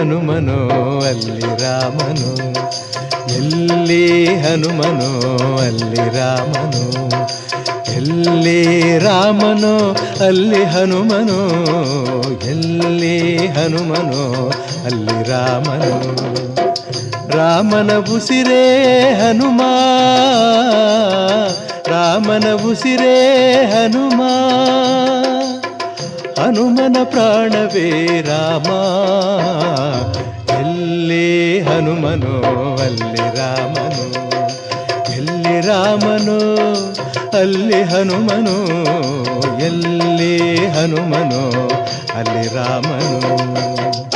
ಹನುಮನೋ ಅಲ್ಲಿ ರಾಮನು. ಎಲ್ಲಿ ಹನುಮನೋ, ಅಲ್ಲಿ ರಾಮನು. ಎಲ್ಲಿ ರಾಮನೋ, ಅಲ್ಲಿ ಹನುಮನು. ಎಲ್ಲಿ ಹನುಮನೋ, ಅಲ್ಲಿ ರಾಮನು. ರಾಮನ ಉಸಿರೇ ಹನುಮ. ರಾಮನ ಉಸಿರೇ ಹನುಮ. ಹನುಮನ ಪ್ರಾಣವೇ ರಾಮ. ಎಲ್ಲಿ ಹನುಮನೋ, ಅಲ್ಲಿ ರಾಮನು. ಎಲ್ಲಿ ರಾಮನು, ಅಲ್ಲಿ ಹನುಮನು. ಎಲ್ಲಿ ಹನುಮನು, ಅಲ್ಲಿ ರಾಮನು.